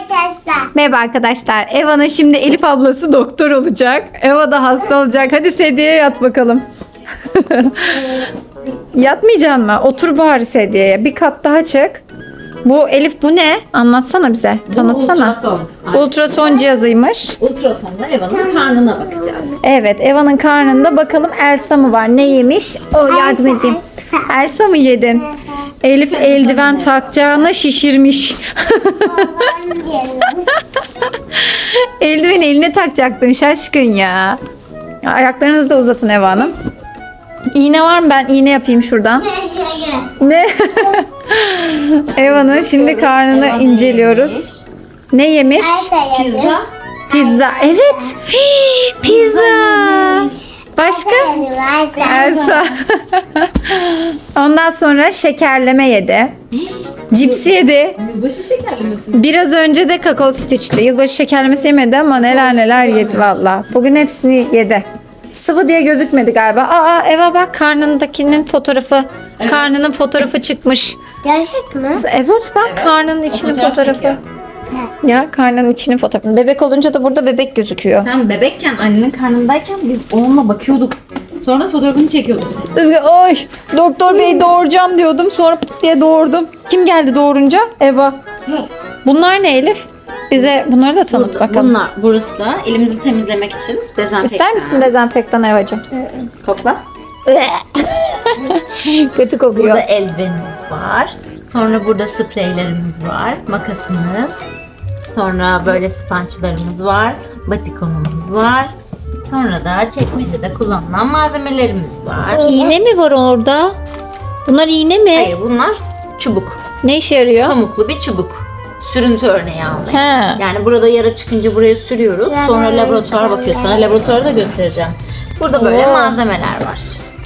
arkadaşlar. Merhaba arkadaşlar. Eva'nın şimdi Elif ablası doktor olacak. Eva da hasta olacak. Hadi sedyeye yat bakalım. Yatmayacaksın mı? Otur bari sedyeye. Bir kat daha çık. Bu Elif bu ne? Anlatsana bize. Tanıtsana. Ultrason. Ay, Ultrason cihazıymış. Ultrasonda Eva'nın karnına bakacağız. Evet Eva'nın karnında bakalım Elsa mı var? Ne yemiş? O yardım edeyim. Elsa. Elsa mı yedin? Elif eldiven takacağına şişirmiş. Eldiven eline takacaktın şaşkın ya. ya ayaklarınızı da uzatın Eva Hanım. İğne var mı? Ben iğne yapayım şuradan. Ne? Eva'nın şimdi karnını inceliyoruz. Ne yemiş? Pizza. Pizza. Evet. Hii, Pizza. Başka? Elsa. Ondan sonra şekerleme yedi. Cips yedi. Yılbaşı şekerlemesi mi? Biraz önce de kakao süt içti. Yılbaşı şekerlemesi yemedi ama neler neler yedi valla. Bugün hepsini yedi. Sıvı diye gözükmedi galiba. Aa Eva bak karnındakinin fotoğrafı. Evet. Karnının fotoğrafı çıkmış. Gerçek mi? Evet bak karnının içinin fotoğraf fotoğrafı. çekiyor. Ya karnının içinin fotoğrafı. Bebek olunca da burada bebek gözüküyor. Sen bebekken annenin karnındayken biz onunla bakıyorduk. Sonra da fotoğrafını çekiyorduk senin. Ay doktor bey doğuracağım diyordum. Sonra pıt diye doğurdum. Kim geldi doğurunca? Eva. Bunlar ne Elif? Bize bunları da tanıt Burada, bakalım. bunlar, burası da elimizi temizlemek için dezenfektan. İster misin dezenfektan Evacığım? Kokla. Kötü kokuyor. Burada eldivenimiz var. Sonra burada spreylerimiz var. Makasımız. Sonra böyle spançlarımız var. Batikonumuz var. Sonra da çekmecede kullanılan malzemelerimiz var. İğne mi var orada? Bunlar iğne mi? Hayır bunlar çubuk. Ne işe yarıyor? Pamuklu bir çubuk. Sürüntü örneği almaya. He. Yani burada yara çıkınca buraya sürüyoruz. Sonra laboratuvar bakıyor. Sana laboratuvarı da göstereceğim. Burada böyle Oo. malzemeler var.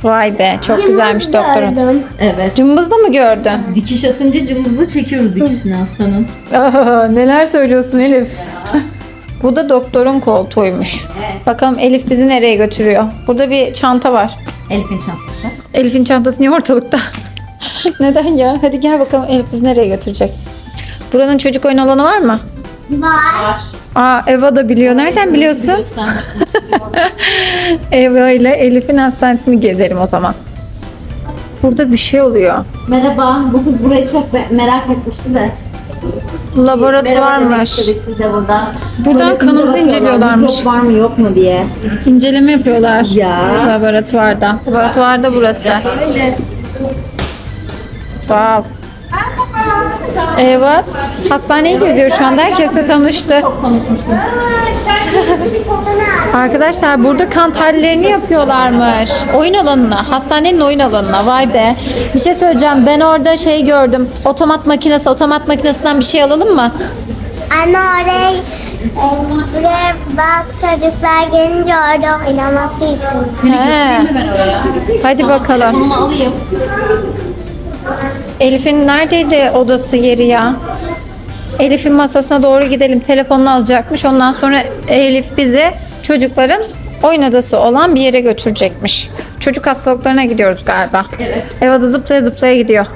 Vay be çok güzelmiş doktorun. Evet. Cımbızda mı gördün? Dikiş atınca cımbızla çekiyoruz dikişini hastanın. Aa, neler söylüyorsun Elif? Bu da doktorun koltuğuymuş. Evet. Bakalım Elif bizi nereye götürüyor? Burada bir çanta var. Elif'in çantası. Elif'in çantası niye ortalıkta? Neden ya? Hadi gel bakalım Elif bizi nereye götürecek? Buranın çocuk oyun alanı var mı? Var. Aa Eva da biliyor. Nereden biliyorsun? Göstermiştim. Eva ile Elif'in hastanesini gezelim o zaman. Burada bir şey oluyor. Merhaba. Bu kız burayı çok be- merak etmişti de. Merhaba demek Laboratuvarmış. istedik size burada. Buradan Tuvaletimize kanımızı bakıyorlar, inceliyorlarmış. Mikrop var mı yok mu diye. İnceleme yapıyorlar. Ya. Laboratuvarda. Laboratuvarda burası. Öyle. Wow. Evet. Hastaneyi geziyor şu anda. Herkesle tanıştı. Arkadaşlar burada kan tahlillerini yapıyorlarmış. Oyun alanına. Hastanenin oyun alanına. Vay be. Bir şey söyleyeceğim. Ben orada şey gördüm. Otomat makinesi. Otomat makinesinden bir şey alalım mı? Anne oraya buraya bazı çocuklar gelince orada oynaması için. Seni He. götüreyim mi ben oraya? Hadi bakalım. Telefonumu alayım. Elif'in neredeydi odası yeri ya? Elif'in masasına doğru gidelim. Telefonunu alacakmış. Ondan sonra Elif bizi çocukların oyun odası olan bir yere götürecekmiş. Çocuk hastalıklarına gidiyoruz galiba. Evet. Eva da zıplaya zıplaya gidiyor.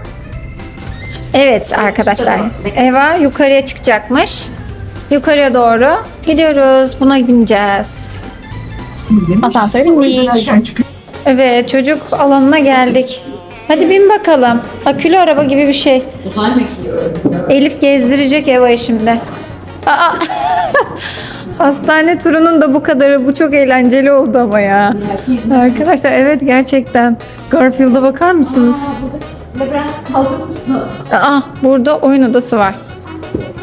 Evet arkadaşlar. Eva yukarıya çıkacakmış. Yukarıya doğru gidiyoruz. Buna bineceğiz. Asansöre bindik. Evet çocuk alanına geldik. Hadi bin bakalım. Akülü araba gibi bir şey. Uzay mekiği. Elif gezdirecek Eva'yı şimdi. Aa! Hastane turunun da bu kadarı. Bu çok eğlenceli oldu ama ya. Arkadaşlar evet gerçekten. Garfield'a bakar mısınız? Aa burada oyun odası var.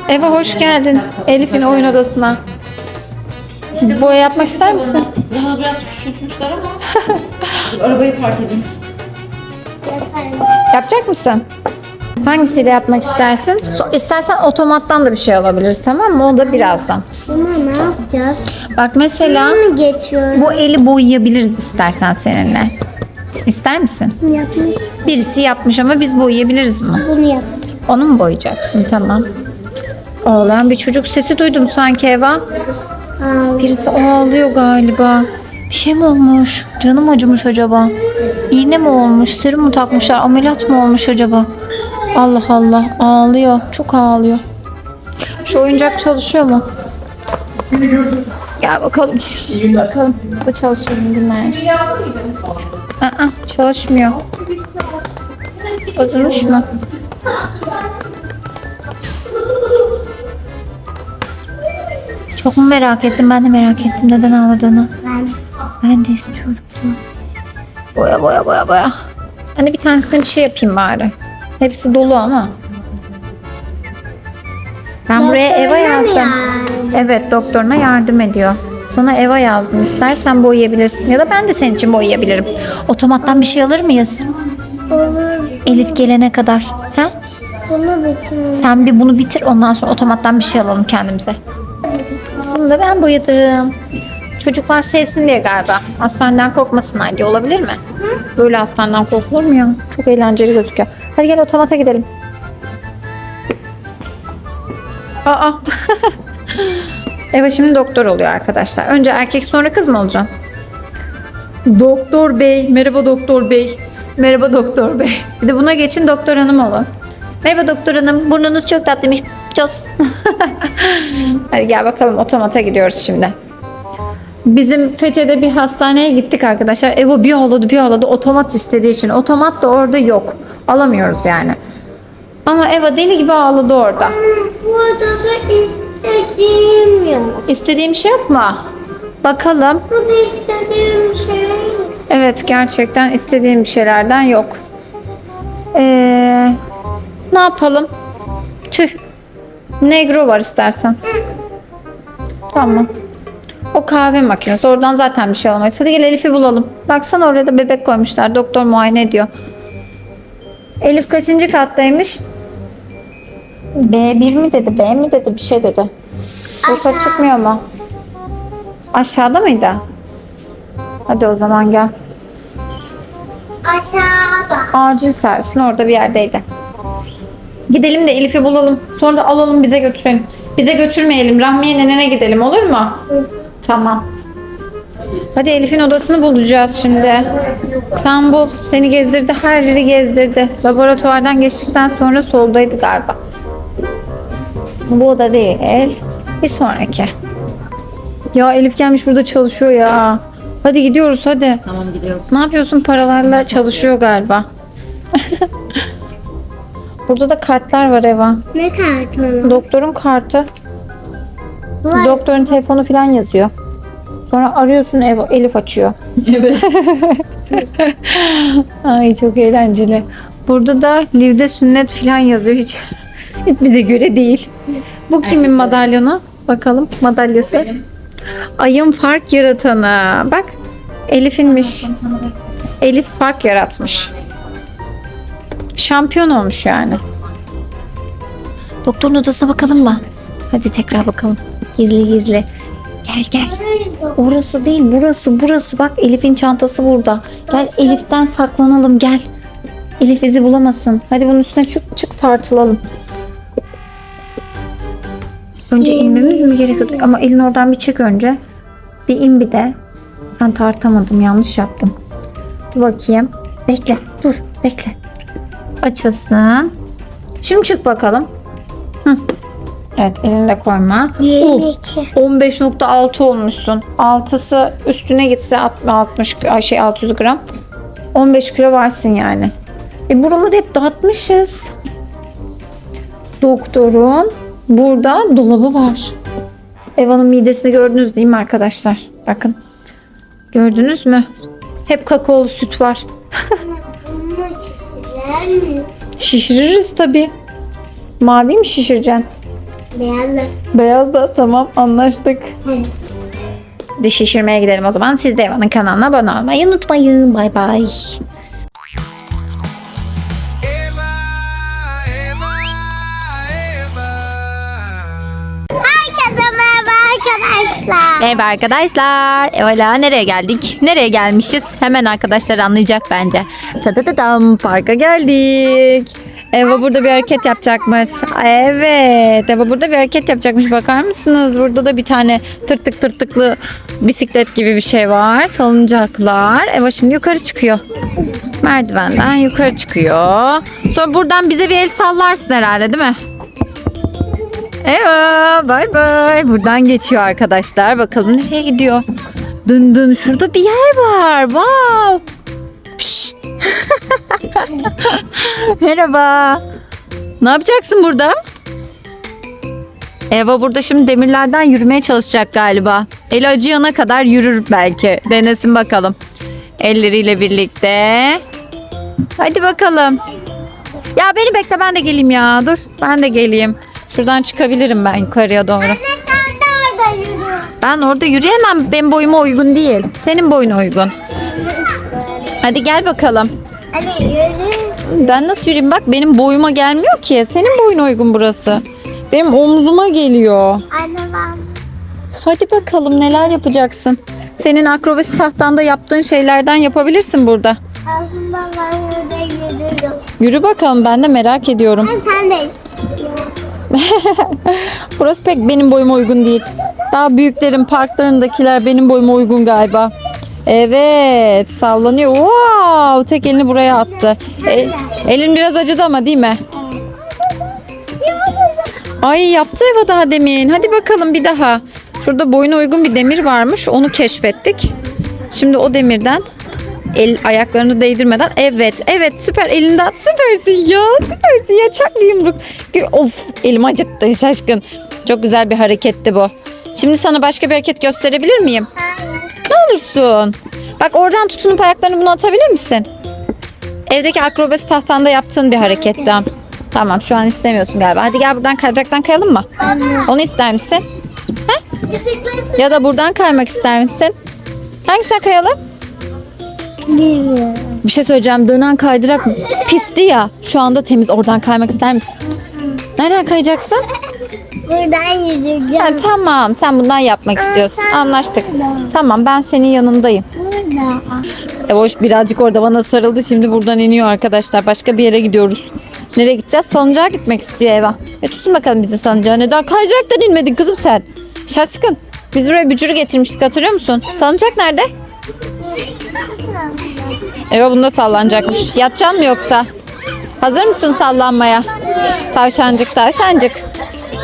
Eva hoş geldin. Elif'in oyun odasına. İşte boya yapmak ister misin? Bunu biraz küçültmüşler ama. Arabayı park edeyim. Yapacak mısın? Hangisiyle yapmak istersin? So- İstersen otomattan da bir şey alabiliriz tamam mı? O da birazdan. Buna ne yapacağız? Bak mesela Bunu geçiyorum. bu eli boyayabiliriz istersen seninle. İster misin? Bunu yapmış. Birisi yapmış ama biz boyayabiliriz mi? Bunu yapacağım. Onu mu boyayacaksın? Tamam. Ağlayan bir çocuk sesi duydum sanki Eva. Aa, Birisi ağlıyor galiba. Bir şey mi olmuş? Canım acımış acaba? İğne mi olmuş? Serum mu takmışlar? Ameliyat mı olmuş acaba? Allah Allah ağlıyor. Çok ağlıyor. Şu oyuncak çalışıyor mu? Gel bakalım. Bakalım. Bu çalışıyor mu günler? Aa, çalışmıyor. Bozulmuş mu? Çok mu merak ettim? Ben de merak ettim neden ağladığını. Ben de istiyorum. Boya boya boya boya. Hani bir tanesine bir şey yapayım bari. Hepsi dolu ama. Ben buraya Eva yazdım. Evet doktoruna yardım ediyor. Sana Eva yazdım. İstersen boyayabilirsin. Ya da ben de senin için boyayabilirim. Otomattan bir şey alır mıyız? olur. Elif gelene kadar. Ha? Bunu bitir. Sen bir bunu bitir ondan sonra otomattan bir şey alalım kendimize. Bunu da ben boyadım. Çocuklar sevsin diye galiba. Hastaneden korkmasınlar diye olabilir mi? Böyle hastaneden korkulur mu ya? Çok eğlenceli gözüküyor. Hadi gel otomata gidelim. Aa. Eva şimdi doktor oluyor arkadaşlar. Önce erkek sonra kız mı olacaksın? Doktor bey. Merhaba doktor bey. Merhaba doktor bey. Bir de buna geçin doktor hanım olun. Merhaba doktor hanım. Burnunuz çok tatlıymış. Cos. Hadi gel bakalım otomata gidiyoruz şimdi. Bizim Fethiye'de bir hastaneye gittik arkadaşlar. Evo bir ağladı bir ağladı otomat istediği için. Otomat da orada yok. Alamıyoruz yani. Ama Eva deli gibi ağladı orada. Burada da istediğim yok. İstediğim şey yok mu? Bakalım. Burada istediğim şey yok. Evet gerçekten istediğim şeylerden yok. Ee, ne yapalım? Tüh. Negro var istersen. Tamam. O kahve makinesi. Oradan zaten bir şey alamayız. Hadi gel Elif'i bulalım. Baksana oraya da bebek koymuşlar. Doktor muayene ediyor. Elif kaçıncı kattaymış? B1 mi dedi? B mi dedi? Bir şey dedi. Yukarı çıkmıyor mu? Aşağıda mıydı? Hadi o zaman gel. Aşağıda. Acil servisin orada bir yerdeydi. Gidelim de Elif'i bulalım. Sonra da alalım bize götürelim. Bize götürmeyelim. Rahmiye nenene gidelim olur mu? Tamam. Hadi Elif'in odasını bulacağız şimdi. Sen bul. Seni gezdirdi. Her yeri gezdirdi. Laboratuvardan geçtikten sonra soldaydı galiba. Bu oda değil. Bir sonraki. Ya Elif gelmiş burada çalışıyor ya. Hadi gidiyoruz hadi. Tamam gidiyoruz. Ne yapıyorsun? Paralarla çalışıyor galiba. Burada da kartlar var Eva. Ne kartonu? Doktorun kartı. Var. Doktorun telefonu falan yazıyor. Sonra arıyorsun Eva, Elif açıyor. Evet. Ay çok eğlenceli. Burada da Liv'de sünnet falan yazıyor hiç. Hiç bize göre değil. Bu kimin madalyonu? Bakalım madalyası. Ayın fark yaratanı. Bak Elif'inmiş. Elif fark yaratmış. Şampiyon olmuş yani. Doktorun odasına bakalım mı? Hadi tekrar bakalım. Gizli gizli. Gel gel. Orası değil burası burası. Bak Elif'in çantası burada. Gel Elif'ten saklanalım gel. Elif bizi bulamasın. Hadi bunun üstüne çık çık tartılalım. Önce inmemiz mi gerekiyor? Ama elin oradan bir çek önce. Bir in bir de. Ben tartamadım yanlış yaptım. Dur bakayım. Bekle dur bekle. Açılsın. Şimdi çık bakalım. Hı. Evet elinde koyma. Oh, 22. 15.6 olmuşsun. 6'sı üstüne gitse 60 ay şey 600 gram. 15 kilo varsın yani. E buraları hep dağıtmışız. Doktorun burada dolabı var. Eva'nın midesini gördünüz değil mi arkadaşlar? Bakın. Gördünüz mü? Hep kakaolu süt var. Bunu şişirer miyiz? Şişiririz tabii. Mavi mi şişireceksin? Beyaz da tamam anlaştık. Evet. Hadi şişirmeye gidelim o zaman. Siz de Eva'nın kanalına abone olmayı unutmayın. Bay bay. Eva, Eva, Eva. Herkese merhaba arkadaşlar. Merhaba arkadaşlar. Evala nereye geldik? Nereye gelmişiz? Hemen arkadaşlar anlayacak bence. Tadadadam parka geldik. Eva burada bir hareket yapacakmış. Evet. Eva burada bir hareket yapacakmış. Bakar mısınız? Burada da bir tane tırtık tırtıklı bisiklet gibi bir şey var. Salıncaklar. Eva şimdi yukarı çıkıyor. Merdivenden yukarı çıkıyor. Sonra buradan bize bir el sallarsın herhalde değil mi? Eva bay bay. Buradan geçiyor arkadaşlar. Bakalım nereye gidiyor. Dın dın şurada bir yer var. Wow. Merhaba. Ne yapacaksın burada? Eva burada şimdi demirlerden yürümeye çalışacak galiba. El acıyana kadar yürür belki. Denesin bakalım. Elleriyle birlikte. Hadi bakalım. Ya beni bekle ben de geleyim ya. Dur ben de geleyim. Şuradan çıkabilirim ben yukarıya doğru. Anne sen de orada yürü. Ben orada yürüyemem. Benim boyuma uygun değil. Senin boyuna uygun. Hadi gel bakalım. Hadi yürü. Ben nasıl yürüyeyim? Bak benim boyuma gelmiyor ki. Senin boyuna uygun burası. Benim omzuma geliyor. Anne ben. Hadi bakalım neler yapacaksın. Senin akrobasi tahtanda yaptığın şeylerden yapabilirsin burada. Aslında ben burada yürüyorum. Yürü bakalım ben de merak ediyorum. Sen de. Burası pek benim boyuma uygun değil. Daha büyüklerin parklarındakiler benim boyuma uygun galiba. Evet sallanıyor. Wow, tek elini buraya attı. E, elin biraz acıdı ama değil mi? Ay yaptı Eva daha demin. Hadi bakalım bir daha. Şurada boyuna uygun bir demir varmış. Onu keşfettik. Şimdi o demirden el ayaklarını değdirmeden evet evet süper elinden süpersin ya süpersin ya çaklı yumruk of elim acıttı şaşkın çok güzel bir hareketti bu şimdi sana başka bir hareket gösterebilir miyim ne olursun. Bak oradan tutunup ayaklarını bunu atabilir misin? Evdeki akrobasi tahtanda yaptığın bir hareketti tamam şu an istemiyorsun galiba. Hadi gel buradan kaydıraktan kayalım mı? Onu ister misin? Bisiklet ya da buradan kaymak ister misin? Hangisine kayalım. Bir şey söyleyeceğim. Dönen kaydırak pisti ya. Şu anda temiz. Oradan kaymak ister misin? Nereden kayacaksın? Buradan yürüyeceğim. Ha, tamam. Sen bundan yapmak istiyorsun. Anlaştık. Tamam ben senin yanındayım. Burada. E boş birazcık orada bana sarıldı. Şimdi buradan iniyor arkadaşlar. Başka bir yere gidiyoruz. Nereye gideceğiz? Salıncağa gitmek istiyor Eva. Götürsün bakalım bizi salıncağa. Neden kaydıraktan inmedin kızım sen? Şaşkın. Biz buraya bücürü getirmiştik hatırlıyor musun? Salıncak nerede? Eva bunda sallanacakmış. Yatacaksın mı yoksa? Hazır mısın sallanmaya? Tavşancık, tavşancık.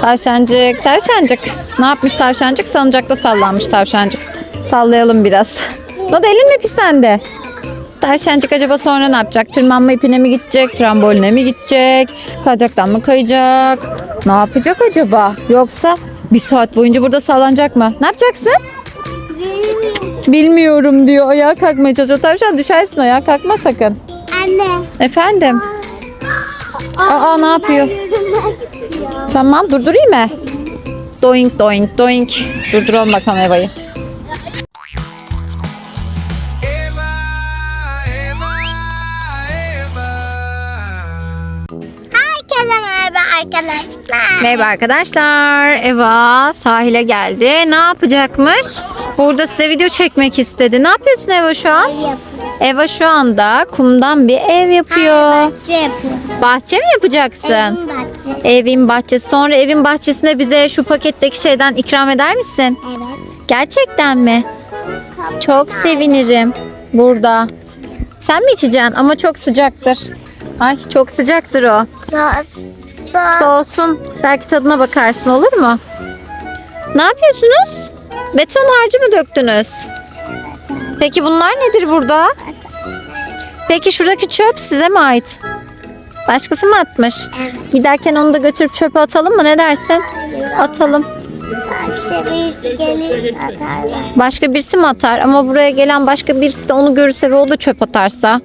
Tavşancık, tavşancık. Ne yapmış tavşancık? Salıncakta sallanmış tavşancık. Sallayalım biraz. Ne oldu elin mi pislendi? Tavşancık acaba sonra ne yapacak? Tırmanma ipine mi gidecek? Tramboline mi gidecek? Kayacaktan mı kayacak? Ne yapacak acaba? Yoksa bir saat boyunca burada sallanacak mı? Ne yapacaksın? Bilmiyorum diyor. Ayağa kalkmaya çalışıyor. Tavşan düşersin ayağa kalkma sakın. Anne. Efendim? Aa ne yapıyor? Tamam durdurayım mı? Doink doink doink. Durduralım bakalım Eva'yı. Arkadaşlar. Merhaba arkadaşlar. Eva sahile geldi. Ne yapacakmış? Burada size video çekmek istedi. Ne yapıyorsun Eva şu an? Eva şu anda kumdan bir ev yapıyor. Bahçe yapıyor. Bahçe mi yapacaksın? Evin bahçesi. Evin bahçesi. Sonra evin bahçesinde bize şu paketteki şeyden ikram eder misin? Evet. Gerçekten mi? Çok sevinirim. Burada. Sen mi içeceksin? Ama çok sıcaktır. Ay çok sıcaktır o. Sos. Sos. Soğusun. Belki tadına bakarsın olur mu? Ne yapıyorsunuz? Beton harcı mı döktünüz? Peki bunlar nedir burada? Peki şuradaki çöp size mi ait? Başkası mı atmış? Giderken onu da götürüp çöpe atalım mı? Ne dersin? Atalım. Bahçe birisi atarlar. Başka birisi mi atar? Ama buraya gelen başka birisi de onu görürse ve o da çöp atarsa.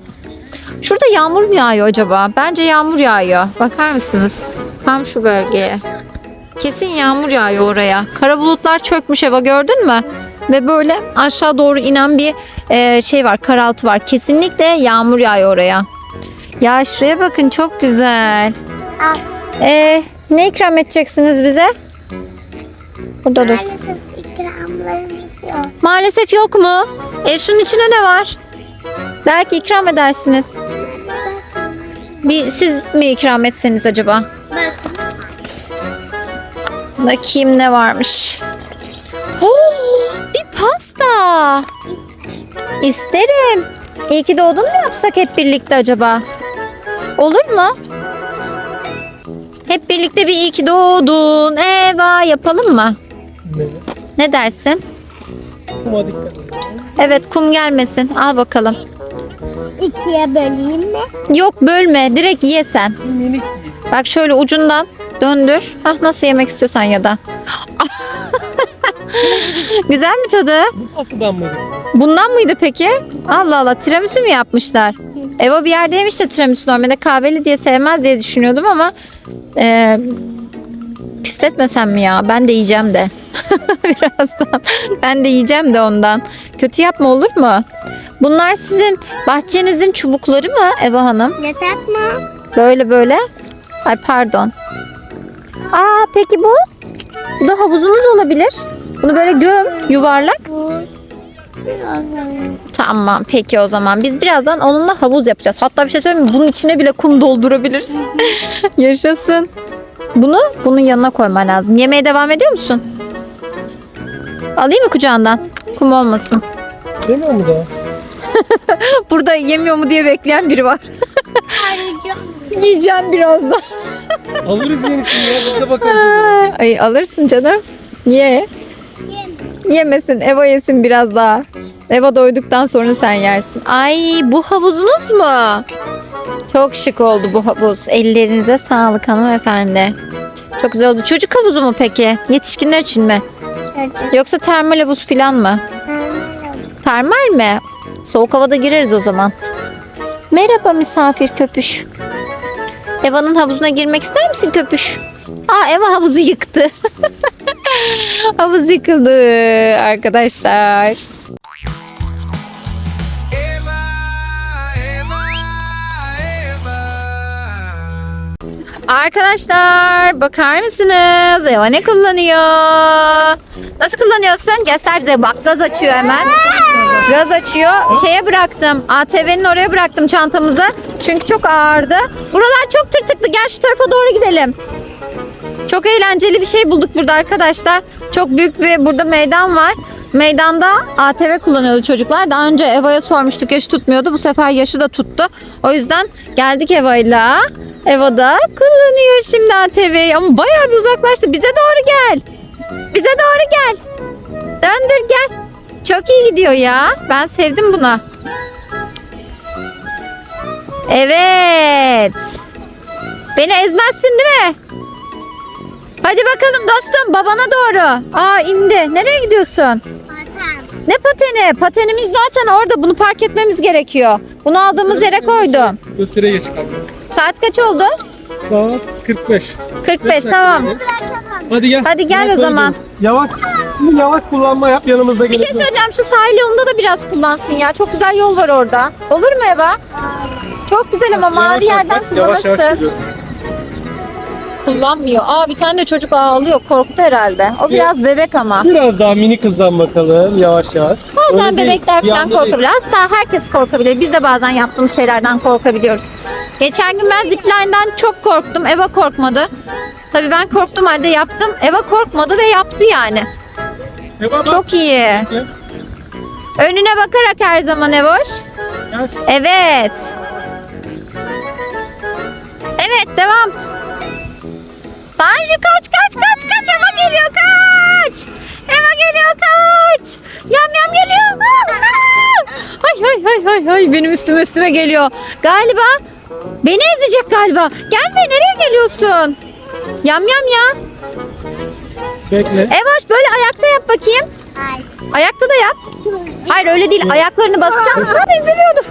Şurada yağmur mu yağıyor acaba? Bence yağmur yağıyor. Bakar mısınız? Tam şu bölgeye. Kesin yağmur yağıyor oraya. Kara bulutlar çökmüş Eva gördün mü? Ve böyle aşağı doğru inen bir e, şey var, karaltı var. Kesinlikle yağmur yağıyor oraya. Ya şuraya bakın çok güzel. Al. E, ne ikram edeceksiniz bize? Burada dur. Maalesef ikramlarımız yok. Maalesef yok mu? E şunun içine ne var? Belki ikram edersiniz. Bir siz mi ikram etseniz acaba? Bak. Bakayım ne varmış. Oo, pasta. İsterim. İyi ki doğdun mu yapsak hep birlikte acaba? Olur mu? Hep birlikte bir iyi ki doğdun. Eva yapalım mı? Ne? Ne dersin? Kuma dikkat et. Evet kum gelmesin. Al bakalım. İkiye böleyim mi? Yok bölme. Direkt ye sen. Minik Bak şöyle ucundan döndür. Ah nasıl yemek istiyorsan ya da. Güzel mi tadı? Bu nasıl damladı? Bundan mıydı peki? Allah Allah tiramisu mu yapmışlar? Eva bir yerde yemiş de tiramisu normalde kahveli diye sevmez diye düşünüyordum ama e, pisletmesem mi ya? Ben de yiyeceğim de. Birazdan. Ben de yiyeceğim de ondan. Kötü yapma olur mu? Bunlar sizin bahçenizin çubukları mı Eva Hanım? Yatak mı? Böyle böyle. Ay pardon. Aa peki bu? Bu da havuzunuz olabilir. Bunu böyle göm yuvarlak. Tamam peki o zaman. Biz birazdan onunla havuz yapacağız. Hatta bir şey söyleyeyim mi? Bunun içine bile kum doldurabiliriz. Yaşasın. Bunu bunun yanına koyman lazım. Yemeye devam ediyor musun? Alayım mı kucağından? Kum olmasın. Demiyor mu daha? Burada yemiyor mu diye bekleyen biri var. Yiyeceğim birazdan. Alırız yenisini ya biz de bakarız. Ay alırsın canım. Ye. Yemesin. Eva yesin biraz daha. Eva doyduktan sonra sen yersin. Ay bu havuzunuz mu? Çok şık oldu bu havuz. Ellerinize sağlık hanımefendi. Çok güzel oldu. Çocuk havuzu mu peki? Yetişkinler için mi? Çocuk. Yoksa termal havuz falan mı? Termal mi? Soğuk havada gireriz o zaman. Merhaba misafir köpüş. Eva'nın havuzuna girmek ister misin köpüş? Aa Eva havuzu yıktı. Havuz yıkıldı arkadaşlar. Eva, Eva, Eva. Arkadaşlar bakar mısınız? Eva ne kullanıyor? Nasıl kullanıyorsun? Göster bize. Bak gaz açıyor hemen. Gaz açıyor. Şeye bıraktım. ATV'nin oraya bıraktım çantamızı. Çünkü çok ağırdı. Buralar çok tırtıklı. Gel şu tarafa doğru gidelim. Çok eğlenceli bir şey bulduk burada arkadaşlar. Çok büyük bir burada meydan var. Meydanda ATV kullanıyordu çocuklar. Daha önce Eva'ya sormuştuk yaşı tutmuyordu. Bu sefer yaşı da tuttu. O yüzden geldik Eva'yla. Eva da kullanıyor şimdi ATV'yi ama bayağı bir uzaklaştı. Bize doğru gel. Bize doğru gel. Döndür gel. Çok iyi gidiyor ya. Ben sevdim bunu. Evet. Beni ezmezsin değil mi? Hadi bakalım dostum babana doğru. Aa indi. Nereye gidiyorsun? Ne pateni? Patenimiz zaten orada. Bunu park etmemiz gerekiyor. Bunu aldığımız yere koydum. Gösteriye geç kaldı. Saat kaç oldu? Saat 45. 45 tamam. Hadi gel. Hadi gel o Yavaş zaman. gidiyoruz. Yavaş. Yavaş kullanma yap yanımızda Bir şey söyleyeceğim. Şu sahil yolunda da biraz kullansın ya. Çok güzel yol var orada. Olur mu Eva? Çok güzel ama mavi Yavaş yerden bak, Yavaş yavaş kullanırsın. gidiyoruz. Kullanmıyor. Aa bir tane de çocuk ağlıyor. Korktu herhalde. O biraz bebek ama. Biraz daha mini kızdan bakalım yavaş yavaş. Bazen Öyle bebekler bir falan anda korkabilir. Hatta herkes korkabilir. Biz de bazen yaptığımız şeylerden korkabiliyoruz. Geçen gün ben zipline'den çok korktum. Eva korkmadı. Tabii ben korktum halde yaptım. Eva korkmadı ve yaptı yani. Eva bak. Çok iyi. Gel. Önüne bakarak her zaman Evoş. Gel. Evet. Evet devam. Tanju kaç kaç kaç kaç Eva geliyor kaç. Eva geliyor kaç. Yam yam geliyor. Ay ay ay ay ay benim üstüme üstüme geliyor. Galiba beni ezecek galiba. Gelme nereye geliyorsun? Yam yam ya. Bekle. Evoş böyle ayakta yap bakayım. Ay. Ayakta da yap. Hayır öyle değil. Ayaklarını basacaksın. Aa eziliyordum.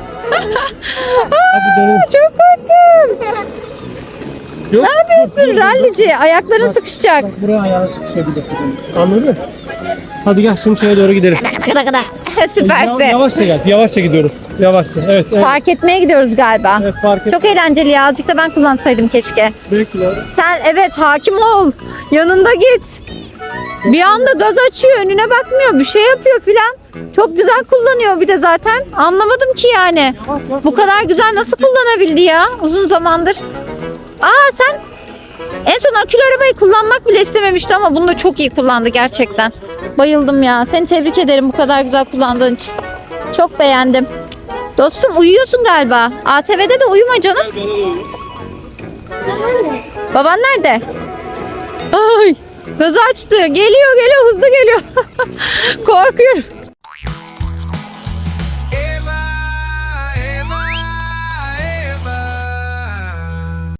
Hadi dönün. Çok korktum. Yok. Ne yapıyorsun rallici? Ayakların sıkışacak. Bak buraya ayağını sıkışabilir. Anladın? Hadi gel şimdi şeye doğru gidelim. Gıda gıda. Süpersin. Yavaşça gel. Yavaşça gidiyoruz. Yavaşça. Evet. evet. Park etmeye gidiyoruz galiba. Evet fark et. Çok eğlenceli ya. Azıcık da ben kullansaydım keşke. Bekle. Sen evet hakim ol. Yanında git. Bir anda gaz açıyor. Önüne bakmıyor. Bir şey yapıyor filan. Çok güzel kullanıyor bir de zaten. Anlamadım ki yani. Bu kadar güzel nasıl kullanabildi ya uzun zamandır. Aa sen en son akülü arabayı kullanmak bile istememişti ama bunu da çok iyi kullandı gerçekten. Bayıldım ya. Seni tebrik ederim bu kadar güzel kullandığın için. Çok beğendim. Dostum uyuyorsun galiba. ATV'de de uyuma canım. Baban nerede? Ay Gazı açtı. Geliyor geliyor hızlı geliyor. Korkuyorum.